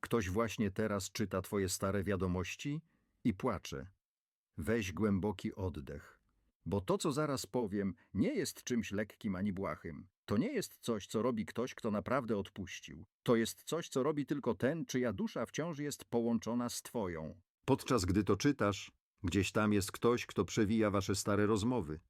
Ktoś właśnie teraz czyta twoje stare wiadomości i płacze. Weź głęboki oddech. Bo to, co zaraz powiem, nie jest czymś lekkim ani błahym. To nie jest coś, co robi ktoś, kto naprawdę odpuścił. To jest coś, co robi tylko ten, czyja dusza wciąż jest połączona z twoją. Podczas gdy to czytasz, gdzieś tam jest ktoś, kto przewija wasze stare rozmowy.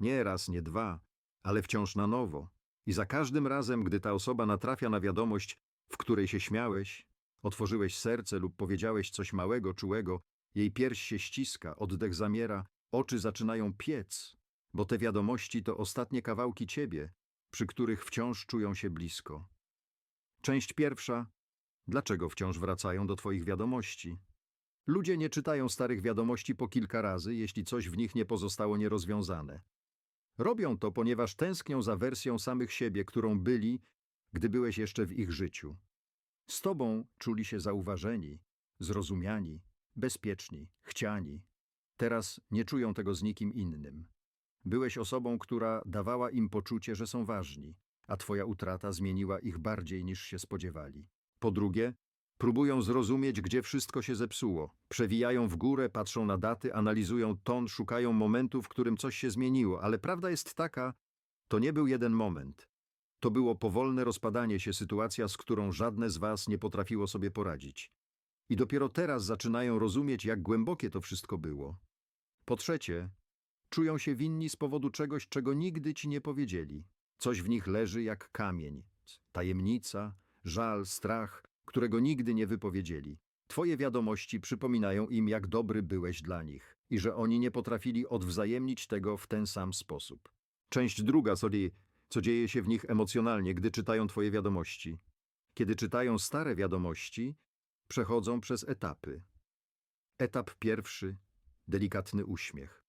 Nie raz, nie dwa, ale wciąż na nowo. I za każdym razem, gdy ta osoba natrafia na wiadomość, w której się śmiałeś, otworzyłeś serce lub powiedziałeś coś małego, czułego, jej pierś się ściska, oddech zamiera, oczy zaczynają piec, bo te wiadomości to ostatnie kawałki ciebie, przy których wciąż czują się blisko. Część pierwsza. Dlaczego wciąż wracają do twoich wiadomości? Ludzie nie czytają starych wiadomości po kilka razy, jeśli coś w nich nie pozostało nierozwiązane. Robią to, ponieważ tęsknią za wersją samych siebie, którą byli, gdy byłeś jeszcze w ich życiu. Z tobą czuli się zauważeni, zrozumiani, bezpieczni, chciani. Teraz nie czują tego z nikim innym. Byłeś osobą, która dawała im poczucie, że są ważni, a twoja utrata zmieniła ich bardziej niż się spodziewali. Po drugie, próbują zrozumieć, gdzie wszystko się zepsuło. Przewijają w górę, patrzą na daty, analizują ton, szukają momentu, w którym coś się zmieniło, ale prawda jest taka, to nie był jeden moment. To było powolne rozpadanie się, sytuacja, z którą żadne z was nie potrafiło sobie poradzić. I dopiero teraz zaczynają rozumieć, jak głębokie to wszystko było. Po trzecie, czują się winni z powodu czegoś, czego nigdy ci nie powiedzieli. Coś w nich leży jak kamień, tajemnica, żal, strach, którego nigdy nie wypowiedzieli. Twoje wiadomości przypominają im, jak dobry byłeś dla nich i że oni nie potrafili odwzajemnić tego w ten sam sposób. Część druga, sorry, co dzieje się w nich emocjonalnie, gdy czytają Twoje wiadomości. Kiedy czytają stare wiadomości, przechodzą przez etapy. Etap pierwszy delikatny uśmiech.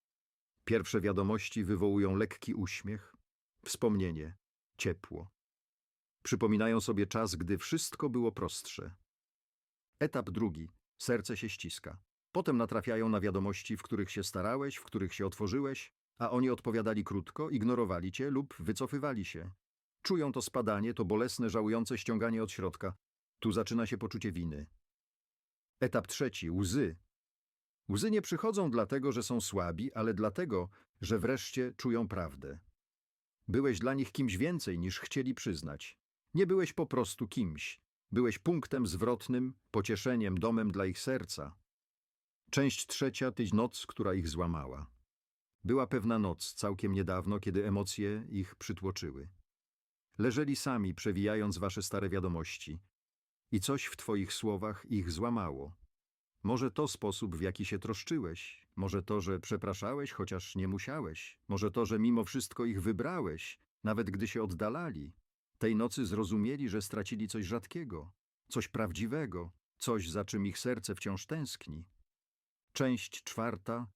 Pierwsze wiadomości wywołują lekki uśmiech, wspomnienie, ciepło. Przypominają sobie czas, gdy wszystko było prostsze. Etap drugi serce się ściska. Potem natrafiają na wiadomości, w których się starałeś, w których się otworzyłeś, a oni odpowiadali krótko, ignorowali cię lub wycofywali się. Czują to spadanie, to bolesne, żałujące ściąganie od środka. Tu zaczyna się poczucie winy. Etap trzeci łzy. Łzy nie przychodzą dlatego, że są słabi, ale dlatego, że wreszcie czują prawdę. Byłeś dla nich kimś więcej niż chcieli przyznać. Nie byłeś po prostu kimś. Byłeś punktem zwrotnym, pocieszeniem, domem dla ich serca. Część trzecia, tyś noc, która ich złamała. Była pewna noc, całkiem niedawno, kiedy emocje ich przytłoczyły. Leżeli sami, przewijając wasze stare wiadomości. I coś w twoich słowach ich złamało. Może to sposób, w jaki się troszczyłeś, może to, że przepraszałeś, chociaż nie musiałeś, może to, że mimo wszystko ich wybrałeś, nawet gdy się oddalali. Tej nocy zrozumieli, że stracili coś rzadkiego, coś prawdziwego, coś, za czym ich serce wciąż tęskni. Część czwarta.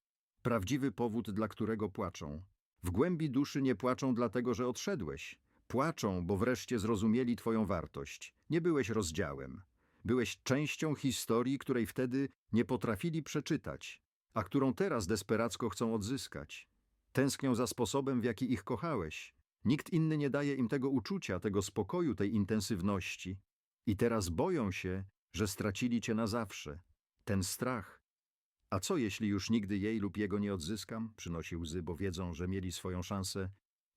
Prawdziwy powód, dla którego płaczą. W głębi duszy nie płaczą dlatego, że odszedłeś. Płaczą, bo wreszcie zrozumieli twoją wartość. Nie byłeś rozdziałem. Byłeś częścią historii, której wtedy nie potrafili przeczytać, a którą teraz desperacko chcą odzyskać. Tęsknią za sposobem, w jaki ich kochałeś. Nikt inny nie daje im tego uczucia, tego spokoju, tej intensywności. I teraz boją się, że stracili cię na zawsze. Ten strach. A co jeśli już nigdy jej lub jego nie odzyskam? Przynosi łzy, bo wiedzą, że mieli swoją szansę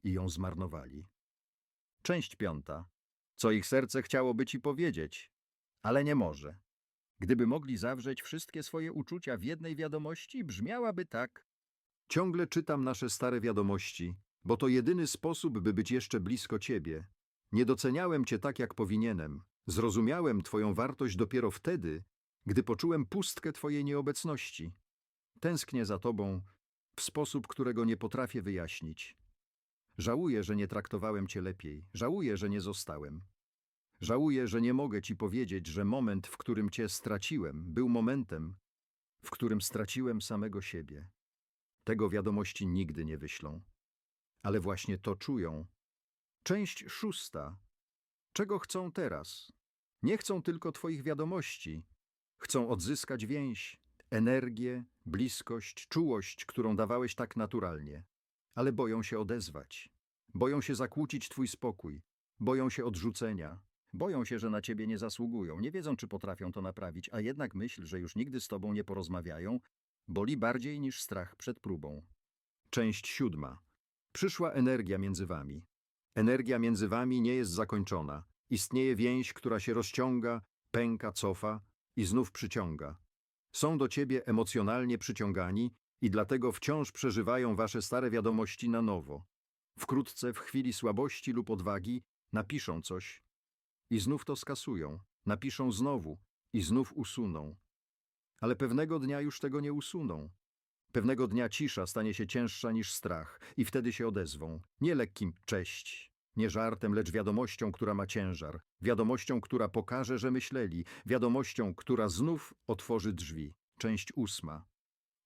i ją zmarnowali. Część piąta. Co ich serce chciałoby ci powiedzieć, ale nie może. Gdyby mogli zawrzeć wszystkie swoje uczucia w jednej wiadomości, brzmiałaby tak. Ciągle czytam nasze stare wiadomości, bo to jedyny sposób, by być jeszcze blisko ciebie. Nie doceniałem cię tak, jak powinienem. Zrozumiałem twoją wartość dopiero wtedy, gdy poczułem pustkę twojej nieobecności. Tęsknię za tobą w sposób, którego nie potrafię wyjaśnić. Żałuję, że nie traktowałem cię lepiej. Żałuję, że nie zostałem. Żałuję, że nie mogę ci powiedzieć, że moment, w którym cię straciłem, był momentem, w którym straciłem samego siebie. Tego wiadomości nigdy nie wyślą. Ale właśnie to czują. Część szósta. Czego chcą teraz? Nie chcą tylko twoich wiadomości. Chcą odzyskać więź, energię, bliskość, czułość, którą dawałeś tak naturalnie. Ale boją się odezwać. Boją się zakłócić twój spokój. Boją się odrzucenia. Boją się, że na ciebie nie zasługują, nie wiedzą, czy potrafią to naprawić, a jednak myśl, że już nigdy z tobą nie porozmawiają, boli bardziej niż strach przed próbą. Część siódma. Przyszła energia między wami. Energia między wami nie jest zakończona. Istnieje więź, która się rozciąga, pęka, cofa i znów przyciąga. Są do ciebie emocjonalnie przyciągani i dlatego wciąż przeżywają wasze stare wiadomości na nowo. Wkrótce, w chwili słabości lub odwagi, napiszą coś i znów to skasują, napiszą znowu i znów usuną. Ale pewnego dnia już tego nie usuną. Pewnego dnia cisza stanie się cięższa niż strach i wtedy się odezwą. Nie lekkim cześć, nie żartem, lecz wiadomością, która ma ciężar. Wiadomością, która pokaże, że myśleli. Wiadomością, która znów otworzy drzwi. Część ósma.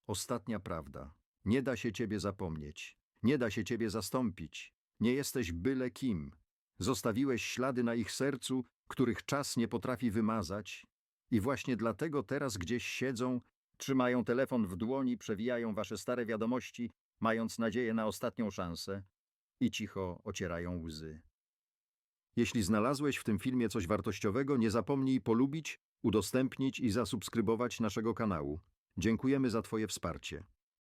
Ostatnia prawda. Nie da się ciebie zapomnieć. Nie da się ciebie zastąpić. Nie jesteś byle kim. Zostawiłeś ślady na ich sercu, których czas nie potrafi wymazać. I właśnie dlatego teraz gdzieś siedzą, trzymają telefon w dłoni, przewijają wasze stare wiadomości, mając nadzieję na ostatnią szansę i cicho ocierają łzy. Jeśli znalazłeś w tym filmie coś wartościowego, nie zapomnij polubić, udostępnić i zasubskrybować naszego kanału. Dziękujemy za Twoje wsparcie.